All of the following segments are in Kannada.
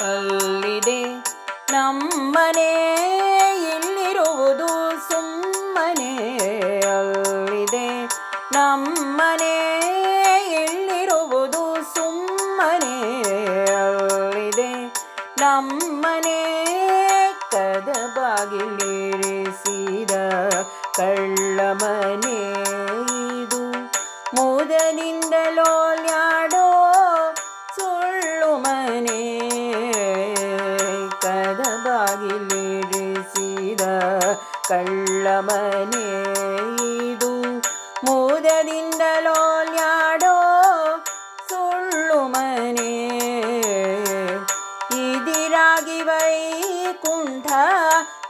ಅಲ್ಲಿದೆ ನಮ್ಮನೆ ಇಲ್ಲಿರುವುದು ಸುಮ್ಮನೆ ಅಲ್ಲಿದೆ. ನಮ್ಮನೆ ಇಲ್ಲಿರುವುದು ಸುಮ್ಮನೆ ಅಲ್ಲಿದೆ. ನಮ್ಮನೆ ಕದ ಬಾಗಿಲಿರಿಸಿದ ಕಳ್ಳ ಮನೆ ಇದು. ಮುದನಿಂದಲೋ ನ್ಯಾಡೋ ಕಳ್ಳ ಮನೆ ಇದು ಮುದದಿಂದಲೋ ನ್ಯಾಡೋ ಸುಳ್ಳು ಮನೆ ಇದಿರಾಗಿ ವೈಕುಂಠ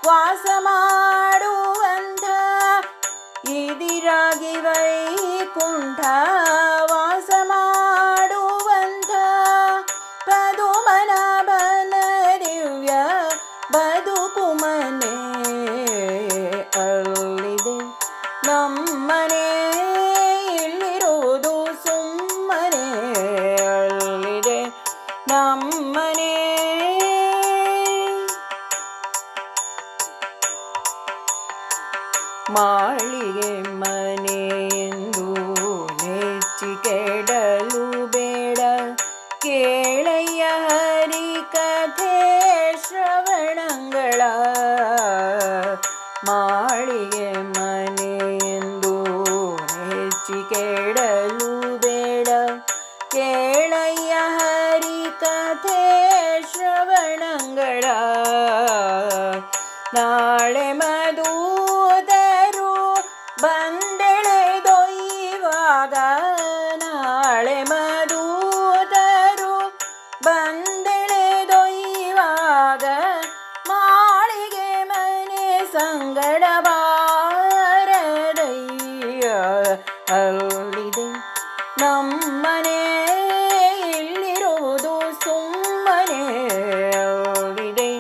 ವಾಸ ಮಾಡುವಂಥ ಇದಿರಾಗಿ ವೈಕುಂಠ ವಾಸ ಮಾಡುವಂಥ ಪದುಮನಾಭನ ದಿವ್ಯ ಬದುಕು ಮನೆ ಮಾಳಿಗೆ ಮನೆ ಅಲ್ಲಿದೆ ನಮ್ಮನೆ ಇಲ್ಲಿರುವುದು ಸುಮ್ಮನೆ ಅಲ್ಲಿದೆ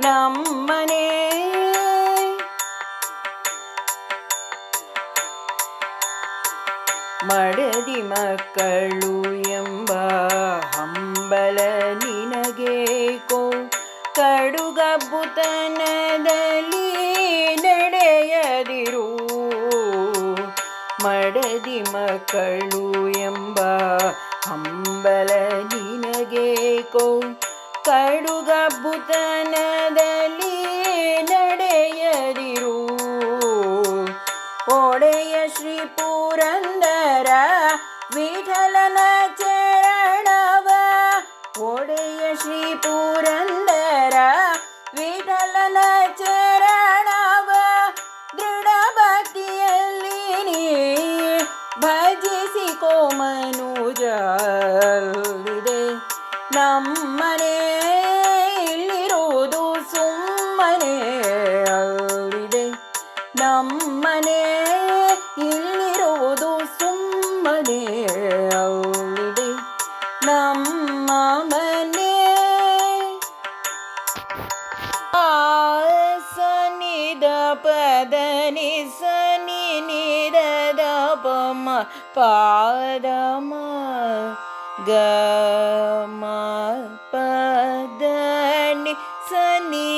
ನಮ್ಮನೆ ಮಡದಿ ಮಕ್ಕಳು ಎಂಬ ಮಡದಿ ಮಕ್ಕಳು ಎಂಬ ಹಂಬಲ ನಿನಗೇಕೋ ಕಡುಗಬ್ಬುತನದಲ್ಲಿ ನಡೆಯದಿರು. ಒಡೆಯ ಶ್ರೀ ಪುರಂದರ ವಿಠಲನ ಚರಣವ ಭಜಿಸಿಕೋ ಮನುಜಲ್ಲಿದೆ ನಮ್ಮನೆ ಇಲ್ಲಿರುವುದು ಸುಮ್ಮನೆ ಅಲ್ಲಿದೆ. ನಮ್ಮನೆ ಇಲ್ಲಿರುವುದು ಸುಮ್ಮನೆ ಅಲ್ಲಿದೆ. ನಮ್ಮ ಮನೆ ಆ ಸನಿದ ಪದ పాపమ పారమ గమ పదని సనీరపమనిద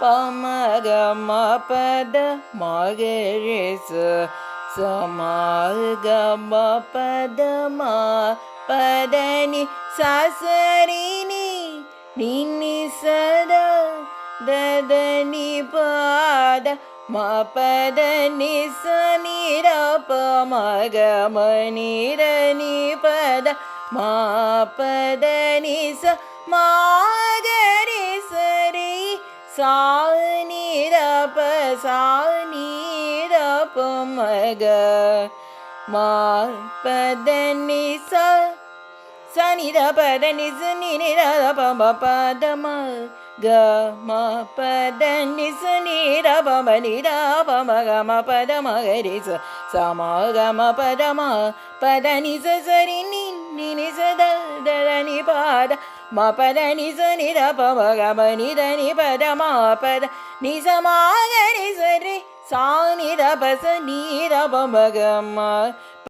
పమగమ పద మగరిస సమాగమ పదమ పదని ససరిని నిన్ని సద దని పాద ಪದ ಮಗರೆ ಸ ಸಮ ಗ ಮ ಪದ ಮ ಪದ ನಿ ಸಾಸರಿನಿ ನಿನ್ನಿ ಸದ ದದ ನಿ ಪಾದ ಮ ಪದ ನಿ ಸ ನಿ ರ ಪ ಮ ಗ ಮ ನಿ ರ ನಿ ಪದ ಮ ಪದ ನಿ ಸ ಮ ಗ ರಿ ಸ ರಿ ಸಾ ನಿ ರ ಪ ಸಾ ನಿ ರ ಪ ಮ ಗ ಮ ಪದ ನಿ ಸ ಸ ನಿ ದ ಪದ ನಿ ಸ ನಿ ನಿ ರ ದ ಪ ಮ ಪದ ಮ ಗ ಮ ಪದ ನಿ ಸ ನಿ ರ ಪ ಮ ನಿ ದ ಪ ಮ ಗ ಮ ಪದ ಮ ಗ ರಿ ಸ ಸ ಮ ಗ ಮ ಪದ ಮ ಪದ ನಿ ಸ ಸ ರಿ ನಿ ನಿ ನಿ ಸ ದ ದ ದ ನಿ ಪದ ಮ ಪದ ನಿ ಸ ನಿ ದ ಪ ಮ ಗ ಮ ನಿ ದ ನಿ ಪದ ಮ ಪದ ನಿ ಸ ಮ ಗ ರಿ ಸ ರಿ ಸಾ ನಿ ದ ಪ ಸ ನಿ ದ ಪ ಮ ಗ ಮ